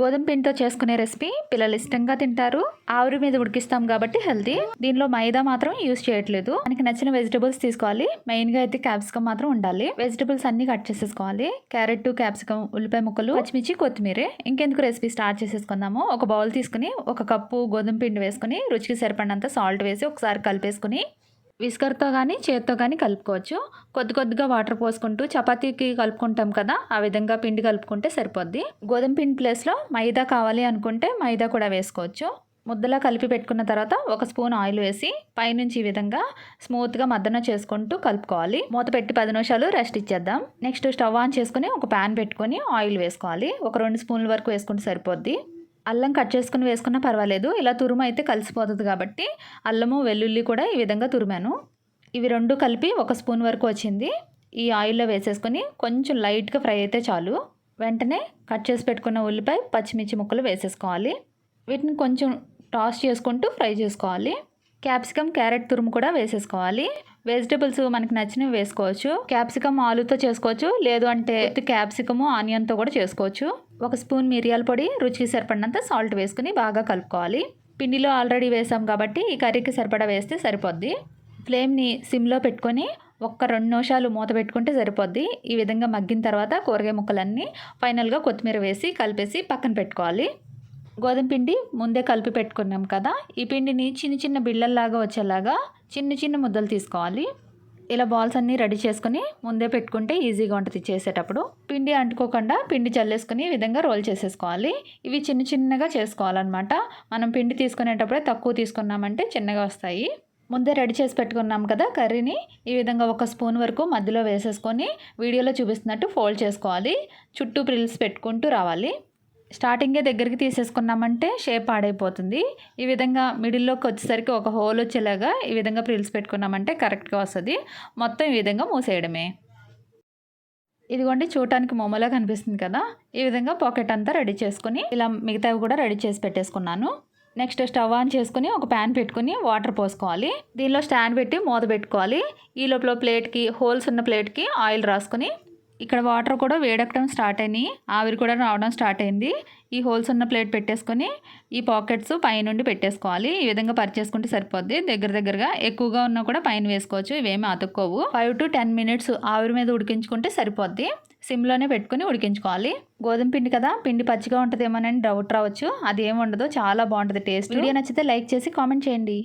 గోధుమ పిండితో చేసుకునే రెసిపీ పిల్లలు ఇష్టంగా తింటారు. ఆవిరి మీద ఉడికిస్తాం కాబట్టి హెల్తీ. దీనిలో మైదా మాత్రం యూస్ చేయట్లేదు. మనకి నచ్చిన వెజిటబుల్స్ తీసుకోవాలి. మెయిన్గా అయితే క్యాప్సికమ్ మాత్రం ఉండాలి. వెజిటబుల్స్ అన్ని కట్ చేసేసుకోవాలి. క్యారెట్ క్యాప్సికమ్ ఉల్లిపాయ ముక్కలు పచ్చిమిర్చి కొత్తిమీర. ఇంకెందుకు రెసిపీ స్టార్ట్ చేసేసుకుందాము. ఒక బౌల్ తీసుకుని ఒక కప్పు గోధుమ పిండి వేసుకుని రుచికి సరిపడినంత సాల్ట్ వేసి ఒకసారి కలిపేసుకుని విస్కర్తో కానీ చేత్తో కానీ కలుపుకోవచ్చు. కొద్ది కొద్దిగా వాటర్ పోసుకుంటూ చపాతీకి కలుపుకుంటాం కదా ఆ విధంగా పిండి కలుపుకుంటే సరిపోద్ది. గోధుమ పిండి ప్లేస్లో మైదా కావాలి అనుకుంటే మైదా కూడా వేసుకోవచ్చు. ముద్దలా కలిపి పెట్టుకున్న తర్వాత ఒక స్పూన్ ఆయిల్ వేసి పైనుంచి ఈ విధంగా స్మూత్గా మద్దన చేసుకుంటూ కలుపుకోవాలి. మూత పెట్టి పది నిమిషాలు రెస్ట్ ఇచ్చేద్దాం. నెక్స్ట్ స్టవ్ ఆన్ చేసుకుని ఒక ప్యాన్ పెట్టుకొని ఆయిల్ వేసుకోవాలి. ఒక రెండు స్పూన్ల వరకు వేసుకుంటే సరిపోద్ది. అల్లం కట్ చేసుకుని వేసుకున్నా పర్వాలేదు. ఇలా తురుము అయితే కలిసిపోతుంది కాబట్టి అల్లము వెల్లుల్లి కూడా ఈ విధంగా తురిమాను. ఇవి రెండు కలిపి ఒక స్పూన్ వరకు వచ్చింది. ఈ ఆయిల్లో వేసేసుకొని కొంచెం లైట్గా ఫ్రై అయితే చాలు. వెంటనే కట్ చేసి పెట్టుకున్న ఉల్లిపాయ పచ్చిమిర్చి ముక్కలు వేసేసుకోవాలి. వీటిని కొంచెం టాస్ చేసుకుంటూ ఫ్రై చేసుకోవాలి. క్యాప్సికమ్ క్యారెట్ తురుము కూడా వేసేసుకోవాలి. వెజిటబుల్స్ మనకి నచ్చినవి వేసుకోవచ్చు. క్యాప్సికమ్ ఆలుతో చేసుకోవచ్చు. లేదు అంటే క్యాప్సికము ఆనియన్తో కూడా చేసుకోవచ్చు. ఒక స్పూన్ మిరియాల పొడి రుచికి సరిపడినంత సాల్ట్ వేసుకుని బాగా కలుపుకోవాలి. పిండిలో ఆల్రెడీ వేసాం కాబట్టి ఈ కర్రీకి సరిపడా వేస్తే సరిపోద్ది. ఫ్లేమ్ని సిమ్లో పెట్టుకొని ఒక్క రెండు నిమిషాలు మూత పెట్టుకుంటే సరిపోద్ది. ఈ విధంగా మగ్గిన తర్వాత కూరగాయ ముక్కలన్నీ ఫైనల్గా కొత్తిమీర వేసి కలిపేసి పక్కన పెట్టుకోవాలి. గోధుమ పిండి ముందే కలిపి పెట్టుకున్నాం కదా ఈ పిండిని చిన్న చిన్న బిళ్ళల్లాగా వచ్చేలాగా చిన్న చిన్న ముద్దలు తీసుకోవాలి. ఇలా బాల్స్ అన్నీ రెడీ చేసుకుని ముందే పెట్టుకుంటే ఈజీగా ఉంటుంది చేసేటప్పుడు. పిండి అంటుకోకుండా పిండి చల్లేసుకుని ఈ విధంగా రోల్ చేసేసుకోవాలి. ఇవి చిన్న చిన్నగా చేసుకోవాలన్నమాట. మనం పిండి తీసుకునేటప్పుడే తక్కువ తీసుకున్నామంటే చిన్నగా వస్తాయి. ముందే రెడీ చేసి పెట్టుకున్నాం కదా కర్రీని. ఈ విధంగా ఒక స్పూన్ వరకు మధ్యలో వేసేసుకొని వీడియోలో చూపిస్తున్నట్టు ఫోల్డ్ చేసుకోవాలి. చుట్టూ ప్రిల్స్ పెట్టుకుంటూ రావాలి. స్టార్టింగే దగ్గరికి తీసేసుకున్నామంటే షేప్ పాడైపోతుంది. ఈ విధంగా మిడిల్లోకి వచ్చేసరికి ఒక హోల్ వచ్చేలాగా ఈ విధంగా ప్రిల్స్ పెట్టుకున్నామంటే కరెక్ట్గా వస్తుంది. మొత్తం ఈ విధంగా మూసేయడమే. ఇదిగోండి చూడటానికి మొమ్మలా కనిపిస్తుంది కదా. ఈ విధంగా పాకెట్ అంతా రెడీ చేసుకుని ఇలా మిగతావి కూడా రెడీ చేసి పెట్టేసుకున్నాను. నెక్స్ట్ స్టవ్ ఆన్ చేసుకుని ఒక ప్యాన్ పెట్టుకుని వాటర్ పోసుకోవాలి. దీనిలో స్టాండ్ పెట్టి మూత పెట్టుకోవాలి. ఈ లోపల ప్లేట్కి హోల్స్ ఉన్న ప్లేట్కి ఆయిల్ రాసుకుని ఇక్కడ వాటర్ కూడా వేడెక్కడం స్టార్ట్ అయినాయి. ఆవిరి కూడా రావడం స్టార్ట్ అయింది. ఈ హోల్స్ ఉన్న ప్లేట్ పెట్టేసుకొని ఈ పాకెట్స్ పైనుండి పెట్టేసుకోవాలి. ఈ విధంగా పరిచేసుకుంటే సరిపోద్ది. దగ్గర దగ్గరగా ఎక్కువగా ఉన్నా కూడా పైన వేసుకోవచ్చు. ఇవేమి అతుక్కోవు. ఫైవ్ టు టెన్ మినిట్స్ ఆవిరి మీద ఉడికించుకుంటే సరిపోద్ది. సిమ్లోనే పెట్టుకుని ఉడికించుకోవాలి. గోధుమ పిండి కదా? పిండి పచ్చిగా ఉంటుందేమోనని డౌట్ రావచ్చు. అది ఏమి ఉండదు? చాలా బాగుంటుంది టేస్ట్. వీడియో నచ్చితే లైక్ చేసి కామెంట్ చేయండి.